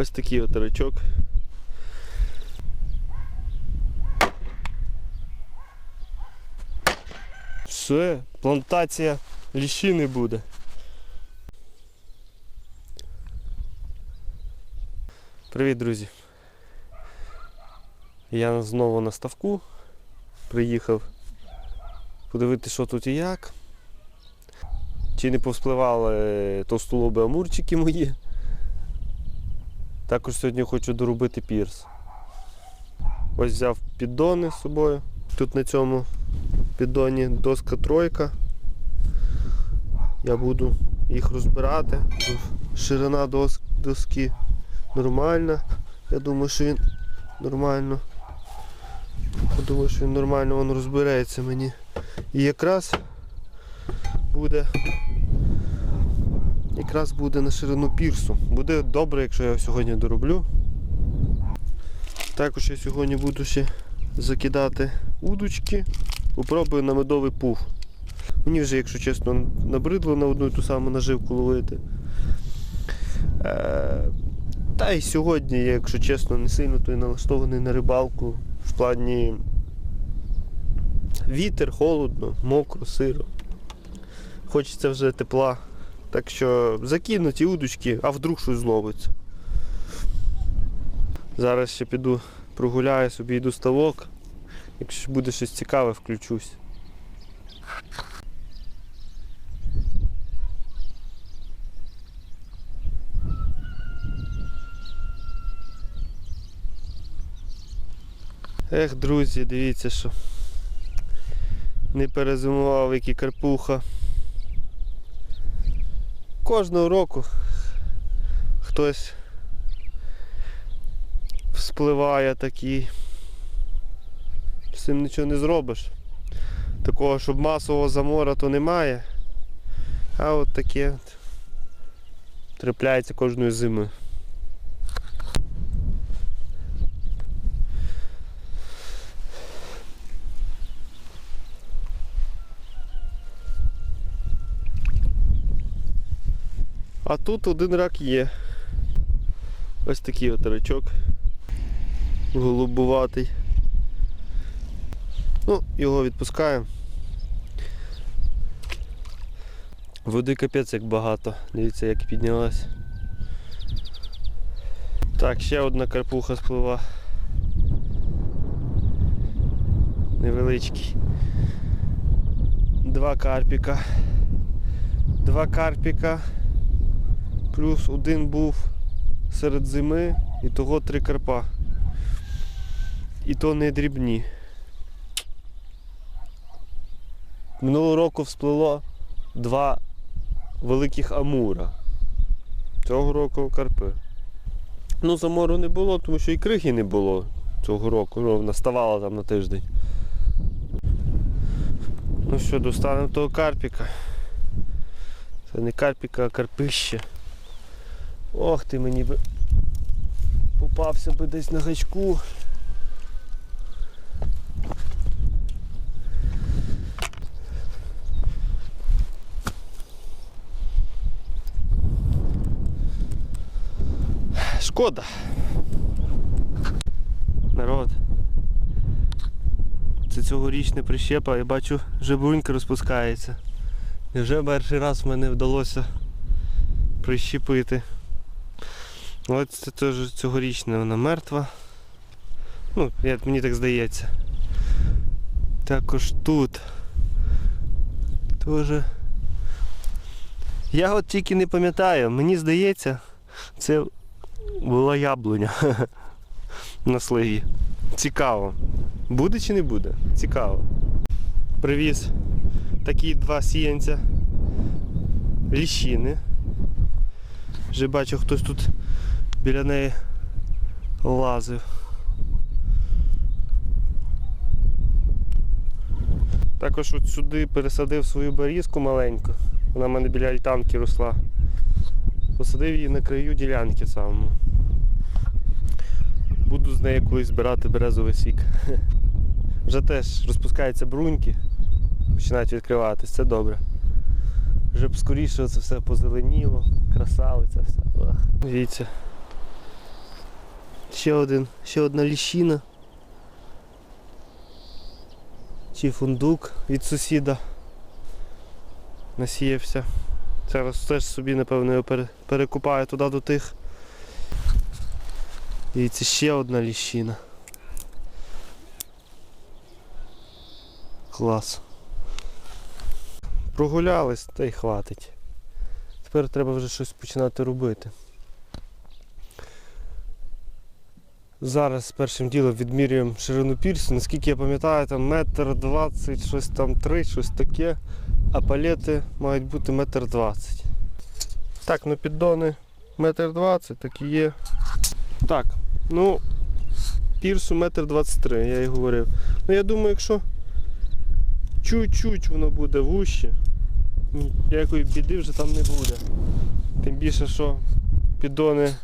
Ось такий от рачок. Все, плантація ліщини буде. Привіт, друзі. Я знову на ставку. Приїхав подивитися, що тут і як. Чи не повспливали товстолоби амурчики мої. Також сьогодні хочу доробити пірс. Ось взяв піддони з собою. Тут на цьому піддоні доска тройка. Я буду їх розбирати. Ширина дос- доски нормальна. Я думаю, що він нормально. Я думаю, що він нормально він мені. І якраз буде якраз буде на ширину пірсу. Буде добре, якщо я його сьогодні дороблю. Також я сьогодні буду ще закидати удочки. Попробую на медовий пух. Мені вже, якщо чесно, набридло на одну і ту саму наживку ловити. Е, та й сьогодні, якщо чесно, не сильно то й налаштований на рибалку. В плані вітер, холодно, мокро, сиро. Хочеться вже тепла. Так що закину ті удочки, а вдруг щось зловиться. Зараз ще піду прогуляю собі, йду ставок. Якщо буде щось цікаве, включусь. Ех, друзі, дивіться, що не перезимував, який карпуха. Кожного року хтось вспливає такий. З цим нічого не зробиш. Такого, щоб масового замора то немає. А от таке трапляється кожною зими. А тут один рак є. Ось такий от рачок. Голубуватий. Ну, його відпускаємо. Води капець як багато. Дивіться, як піднялась. Так, ще одна карпуха сплива. Невеличкий. Два карпіка. Два карпіка. Плюс один був серед зими і того три карпа. І то не дрібні. Минулого року всплило два великих амура. Цього року карпи. Ну, замору не було, тому що і криги не було цього року. Ну, вона ставала там на тиждень. Ну що, достанемо того карпіка. Це не карпіка, а карпище. Ох ти мені би попався би десь на гачку. Шкода. Народ. Це цьогорічне прищепа, я бачу, жебрунька розпускається. І вже перший раз в мене вдалося прищепити. Ось це теж цьогорічна вона мертва. Ну, як мені так здається. Також тут. Теж. Я от тільки не пам'ятаю, мені здається, це була яблуня на сливі. Цікаво. Буде чи не буде? Цікаво. Привіз такі два сіянця ліщини. Вже бачу, хтось тут біля неї лазив. Також от сюди пересадив свою берізку маленьку. Вона в мене біля альтанки росла. Посадив її на краю ділянки самому. Буду з неї колись збирати березовий сік. Вже теж розпускаються бруньки, починають відкриватись, це добре. Вже б скоріше це все позеленіло, красавиця все. Дивіться, Ще один, ще одна ліщина. Чи фундук від сусіда. Насіявся. Зараз теж собі, напевно, його пере- перекупаю туди до тих. І це ще одна ліщина. Клас. Прогулялись та й хватить. Тепер треба вже щось починати робити. Зараз першим ділом відмірюємо ширину пірсу. Наскільки я пам'ятаю, там метр двадцять, щось там три, щось таке. А палети мають бути метр двадцять. Так, ну піддони метр двадцять, так і є. Так, ну пірсу метр двадцять три, я і говорив. Ну я думаю, якщо чуть-чуть воно буде вуще, ніякої біди вже там не буде. Тим більше, що піддони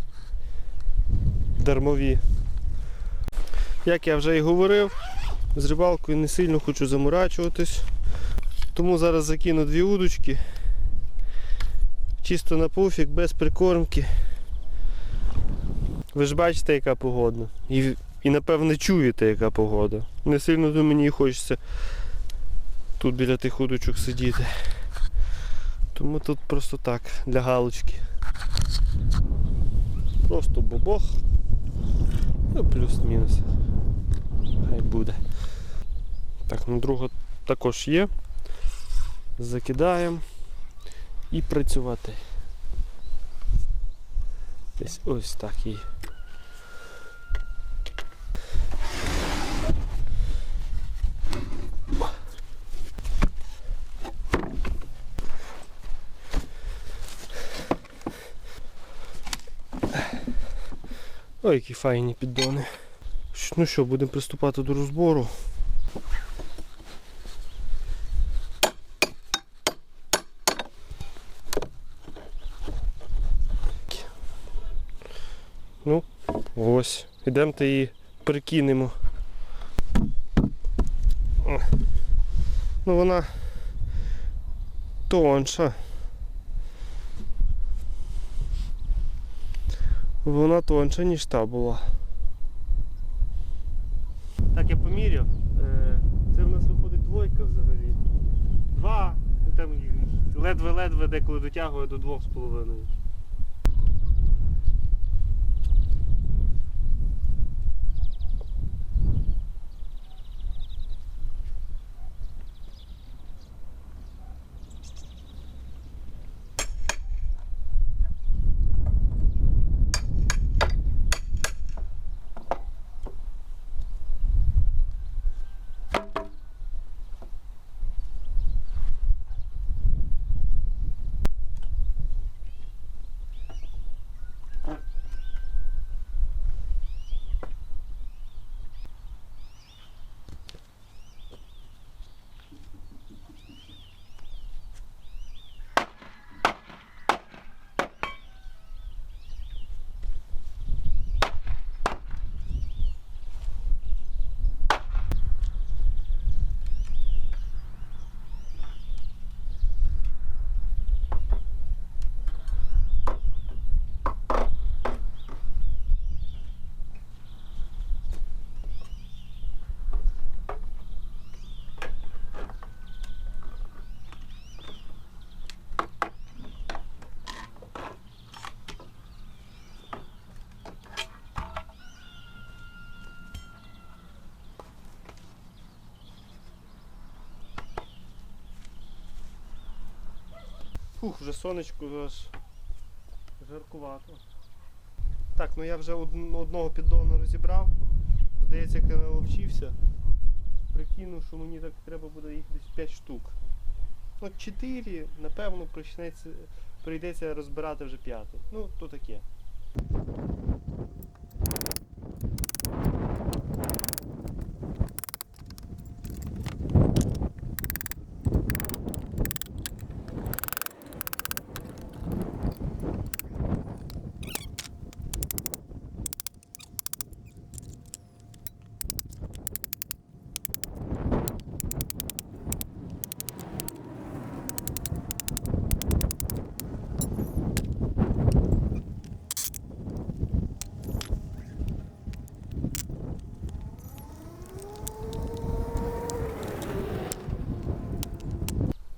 дармові. Як я вже і говорив, з рибалкою не сильно хочу заморачуватись. Тому зараз закину дві удочки. Чисто на пуфік, без прикормки. Ви ж бачите, яка погода. І, і напевне чуєте, яка погода. Не сильно то мені хочеться тут біля тих удочок сидіти. Тому тут просто так, для галочки. Просто бобох. Ну, плюс-мінус. Хай буде. Так, ну друга також є. Закидаємо і працювати. Десь ось так і. Ой, які файні піддони. Ну що, будемо приступати до розбору. Ну, ось. Ідемте її прикинемо. Ну вона тонша. Вона тонша, ніж та була. Так, я поміряв. Е, Це в нас виходить двойка взагалі. Два. ну, Там ледве-ледве деколи дотягує до двох з половиною. Фух, вже сонечко аж жаркувато. Так, ну я вже одного піддону розібрав. Здається, як я наловчився. Прикинув, що мені так треба буде їх десь 5 штук. Ну, 4, напевно, прийдеться розбирати вже 5. Ну, то таке.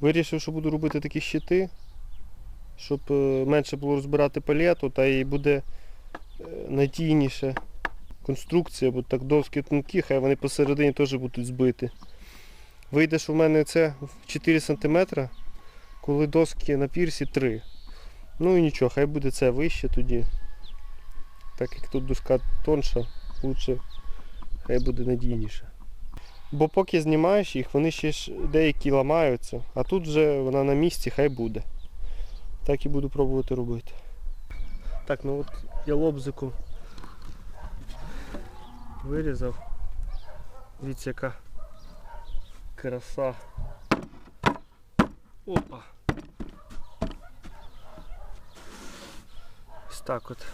Вирішив, що буду робити такі щити, щоб е, менше було розбирати палету, та і буде е, надійніше конструкція, бо так доски тонкі, хай вони посередині теж будуть збиті. Вийде, що в мене це в 4 см, коли доски на пірсі 3. Ну і нічого, хай буде це вище тоді. Так як тут доска тонша, лучше хай буде надійніше. Бо поки знімаєш їх, вони ще ж деякі ламаються, а тут вже вона на місці, хай буде. Так і буду пробувати робити. Так, ну от я лобзику вирізав. Дивіться, яка краса. Опа. Ось так от.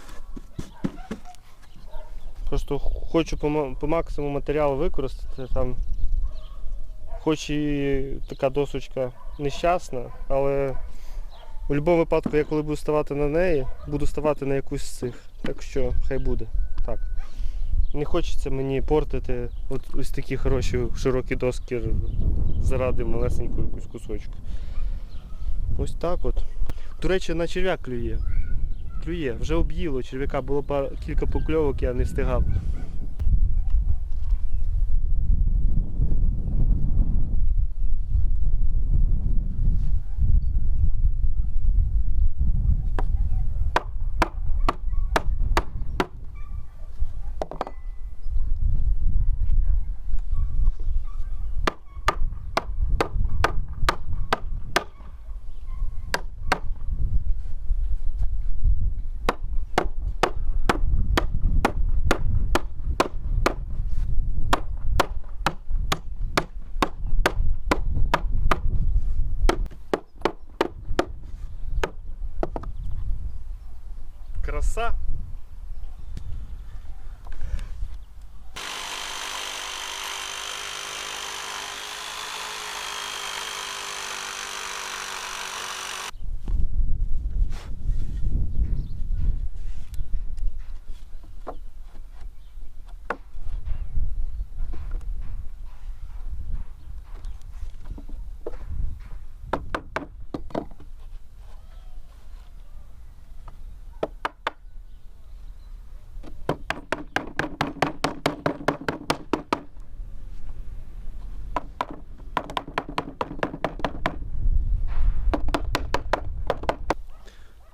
Просто хочу по, по максимуму матеріалу використати там. Хоч і така досочка нещасна, але в будь-якому випадку я коли буду ставати на неї, буду ставати на якусь з цих. Так що хай буде. Так. Не хочеться мені портити от ось такі хороші широкі доски заради малесенького якусь кусочку. Ось так от. До речі, на черв'як клює. Клює, вже об'їло черв'яка, було пар... кілька покльовок, я не встигав. Краса.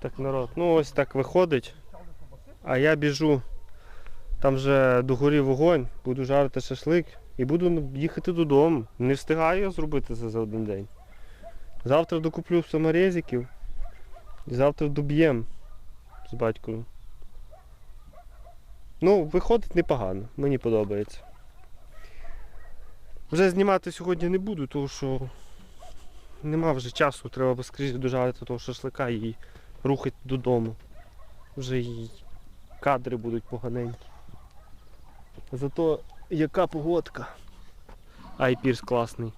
Так, народ, ну ось так виходить. А я біжу. Там вже догорів вогонь, буду жарити шашлик і буду їхати додому. Не встигаю зробити це за один день. Завтра докуплю саморезиків і завтра доб'єм з батькою. Ну, виходить непогано, мені подобається. Вже знімати сьогодні не буду, тому що нема вже часу, треба скрізь дожарити того шашлика і рухати додому. Вже і кадри будуть поганенькі. Зато яка погодка. Ай, пірс класний.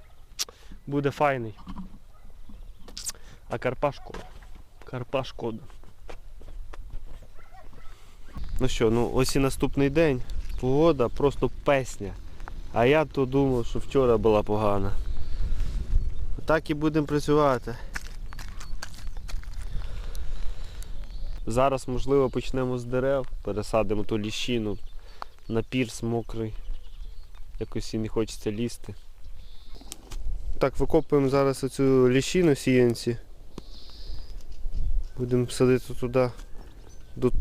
Буде файний. А Карпа шкода. Карпа шкода. Ну що, ну ось і наступний день. Погода просто песня. А я то думав, що вчора була погана. Так і будемо працювати. Зараз, можливо, почнемо з дерев, пересадимо ту ліщину на пірс мокрий. Якось і не хочеться лізти. Так, викопуємо зараз оцю ліщину сіянці. Будемо садити туди до,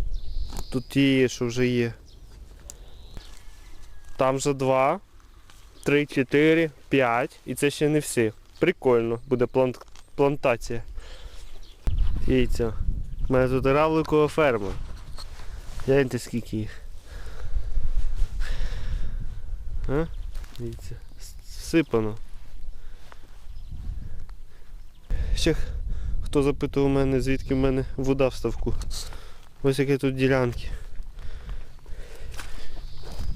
до тієї, що вже є. Там вже два, три, чотири, п'ять. І це ще не всі. Прикольно, буде плант, плантація. Яйця. У мене тут равликова ферма. Гляньте скільки їх. А? Дивіться, всипано. Ще хто запитував мене, звідки в мене вода в ставку. Ось яке тут ділянки.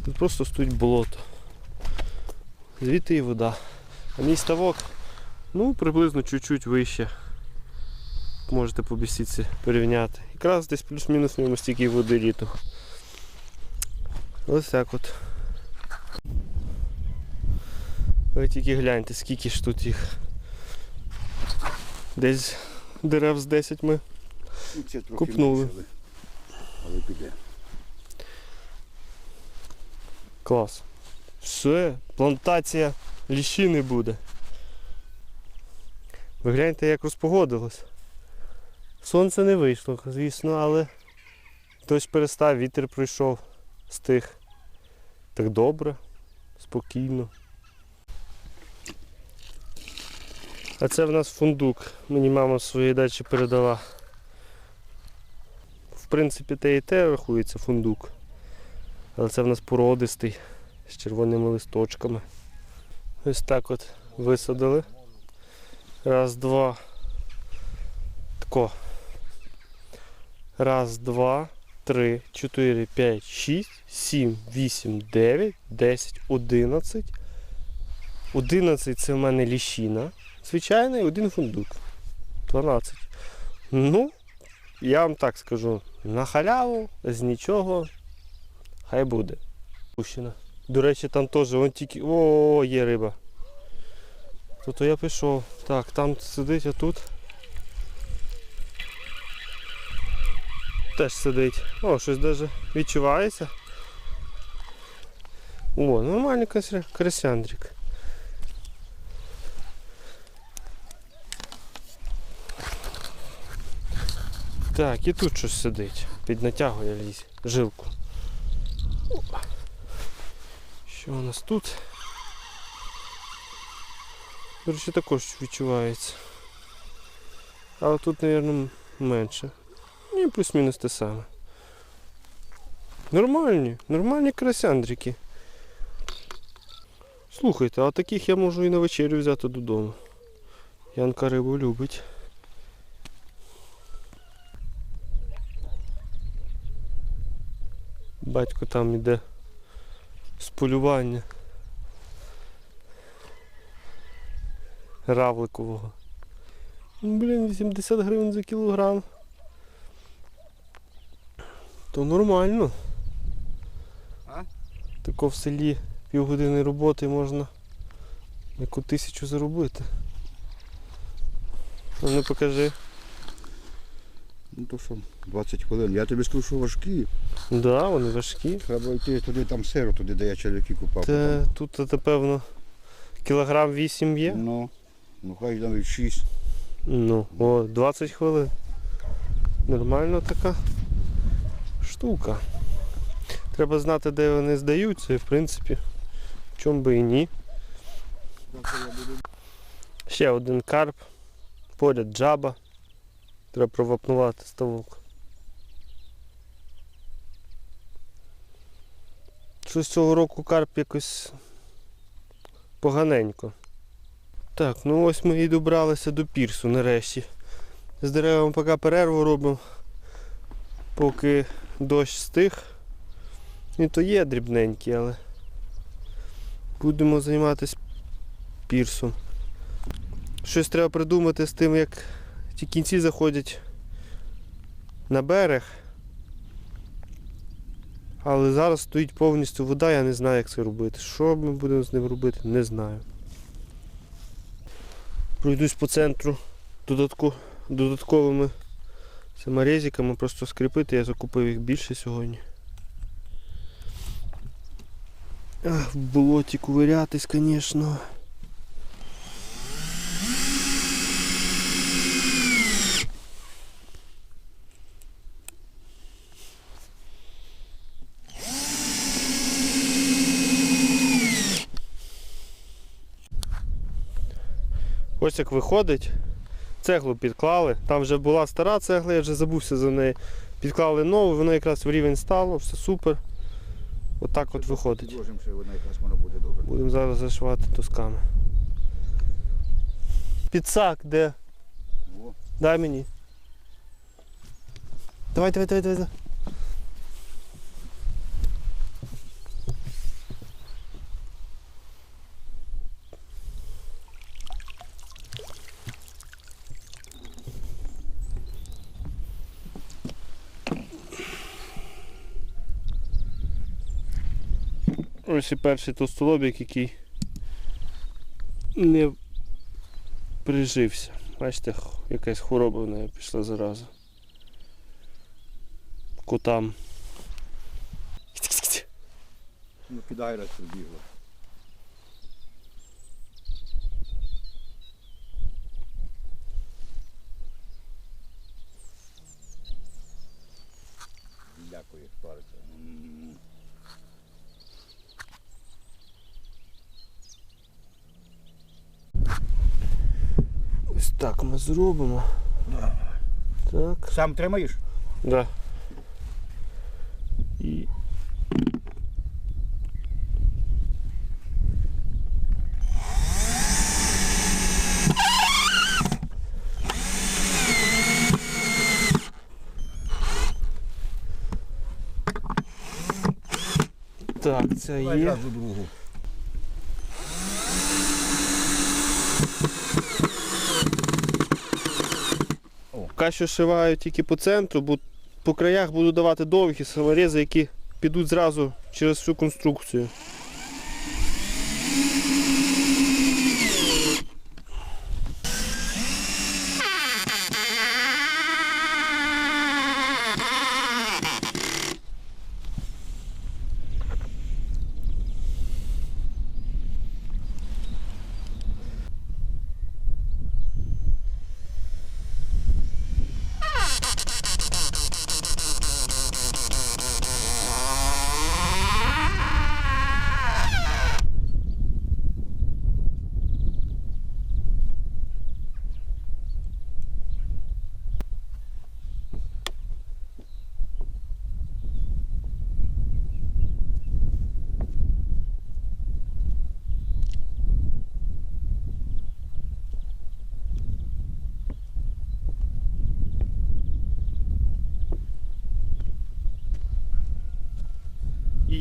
Тут просто стоїть болото. Звідти і вода. А мій ставок, ну, приблизно чуть-чуть вище. Можете по бісіці порівняти. Якраз десь плюс-мінус в ньому стільки води літом. Ось так от. Ви тільки гляньте, скільки ж тут їх. Десь дерев з 10 ми. Ну, це трохи Купнули. менше, Але піде. Клас. Все, плантація ліщини буде. Ви гляньте, як розпогодилось. Сонце не вийшло, звісно, але дощ перестав, вітер пройшов, стих. Так добре, спокійно. А це в нас фундук. Мені мама з своєї дачі передала. В принципі, те і те рахується фундук. Але це в нас породистий з червоними листочками. Ось так от висадили. Раз, два. Тако. Раз, два, три, чотири, п'ять, шість, сім, вісім, дев'ять, десять, одинадцять. Одинадцять це в мене ліщина. Звичайно, і один фундук. 12. Ну, я вам так скажу, на халяву, з нічого, хай буде. Пущена. До речі, там теж вон тільки. О, є риба. То, то я пішов. Так, там сидить, а тут. Теж сидить. О, щось навіть відчувається. О, нормальний красяндрик. Так, і тут щось сидить. Піднатягує лізь. Жилку. Що у нас тут? До речі, також відчувається. Але тут, мабуть, менше. Ні, плюс-мінус те саме. Нормальні, нормальні красяндрики. Слухайте, а таких я можу і на вечерю взяти додому. Янка рибу любить. Батько там іде з полювання. Равликового. Блін, 80 гривень за кілограм. То нормально. А? Тако в селі півгодини роботи можна яку тисячу заробити. А Ну покажи. Ну то що, 20 хвилин. Я тобі скажу, що важкі. Да, вони важкі. Треба йти туди, там сиро, туди, де я черв'яки купав. Та тут, напевно, кілограм 8 є. Ну, ну хай навіть 6. Ну, о, 20 хвилин. Нормально така штука. Треба знати, де вони здаються, і в принципі, в чому би і ні. Ще один карп, поряд джаба. Треба провапнувати ставок. Щось цього року карп якось поганенько. Так, ну ось ми і добралися до пірсу нарешті. З деревами поки перерву робимо, поки дощ стих. І то є дрібненькі, але будемо займатися пірсом. Щось треба придумати з тим, як ті кінці заходять на берег. Але зараз стоїть повністю вода, я не знаю, як це робити. Що ми будемо з ним робити, не знаю. Пройдусь по центру додатку, додатковими саморезиками, просто скріпити, я закупив їх більше сьогодні. Ах, в болоті ковирятись, звісно. Ось як виходить. Цеглу підклали. Там вже була стара цегла, я вже забувся за неї. Підклали нову, воно якраз в рівень стало, все супер. Отак от виходить. Підложимо, що вона якраз воно буде добре. Будемо зараз зашивати тусками. Підсак, де? О, Дай мені. Давай, давай, давай, давай. Ось і перший товстолобік, який не прижився. Бачите, якась хвороба в неї пішла зараза. Котам. Ну раз прибігло. Дякую, париться. М. Ось зробимо. Так. Сам тримаєш? Да. І. Так, це є. зразу другу. Поки що шиваю тільки по центру, бо по краях буду давати довгі саморези, які підуть зразу через всю конструкцію.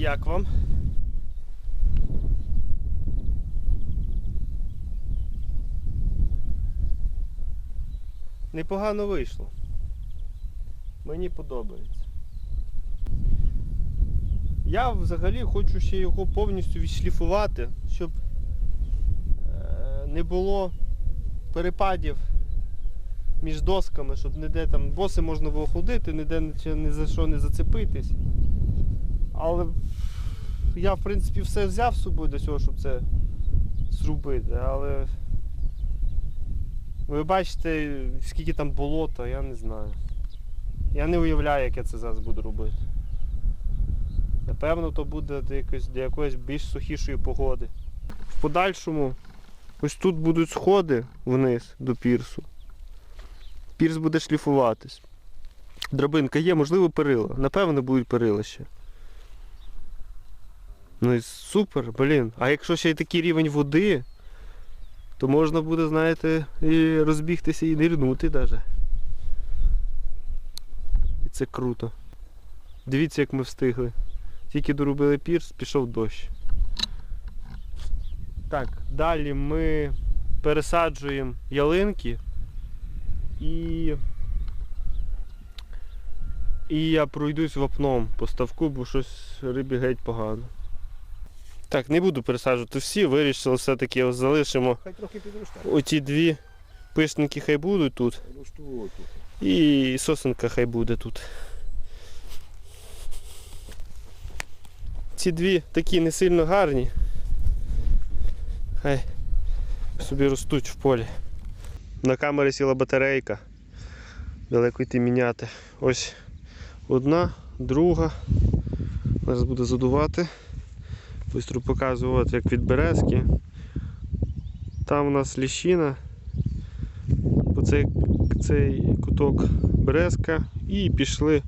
Як вам? Непогано вийшло. Мені подобається. Я взагалі хочу ще його повністю відшліфувати, щоб е, не було перепадів між досками, щоб ніде там боси можна було ходити, ніде ні- за що не зацепитись. Але я, в принципі, все взяв з собою до цього, щоб це зробити. Але ви бачите, скільки там болота, я не знаю. Я не уявляю, як я це зараз буду робити. Напевно, то буде до якоїсь, до якоїсь більш сухішої погоди. В подальшому ось тут будуть сходи вниз до пірсу. Пірс буде шліфуватись. Драбинка є, можливо, перила. Напевно, будуть перила ще. Ну і супер, блін. А якщо ще й такий рівень води, то можна буде, знаєте, і розбігтися і нирнути навіть. І це круто. Дивіться, як ми встигли. Тільки доробили пірс, пішов дощ. Так, далі ми пересаджуємо ялинки і. І я пройдусь вапном по ставку, бо щось рибі геть погано. Так, не буду пересаджувати всі, вирішили все-таки залишимо Хай трохи підросте. оті дві пишники хай будуть тут. І сосенка хай буде тут. Ці дві такі не сильно гарні. Хай собі ростуть в полі. На камері сіла батарейка. Далеко йти міняти. Ось одна, друга. Зараз буде задувати. Бистро показувати, як від березки. Там у нас ліщина. По цей куток березка і пішли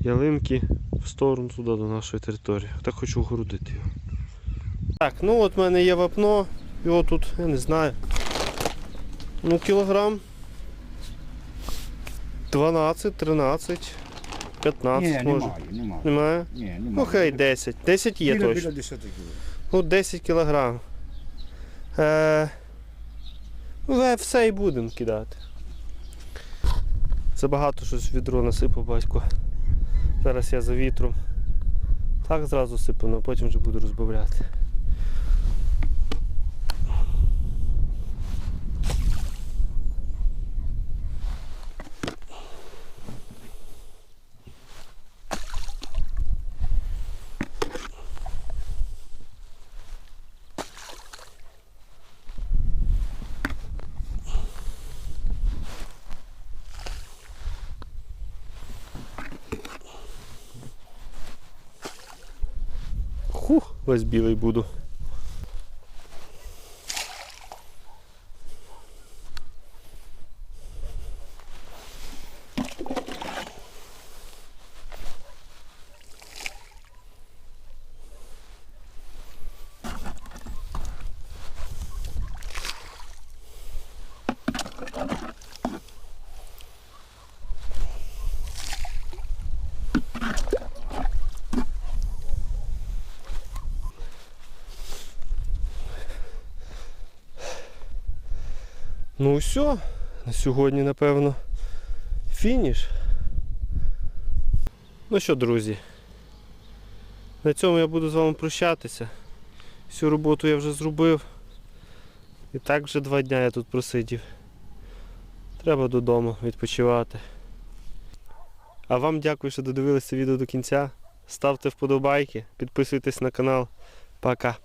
ялинки в сторону туди до нашої території. Так хочу огородити його. Так, ну от в мене є вапно, його тут, я не знаю. Ну, кілограм 12, 13, 15 Ні, може. немає, немає. Немає? Ні, немає. Ну хай 10. 10 є біля, точно. Біля 10 кг. Ну, 10 кілограм. Е, ну, все і будемо кидати. Забагато щось в відро насипав батько. Зараз я за вітром. Так зразу сипану, а потім вже буду розбавляти. Весь білий буду. Ну все, на сьогодні, напевно, фініш. Ну що, друзі, на цьому я буду з вами прощатися. Всю роботу я вже зробив. І так вже два дня я тут просидів. Треба додому відпочивати. А вам дякую, що додивилися відео до кінця. Ставте вподобайки, підписуйтесь на канал. Пока.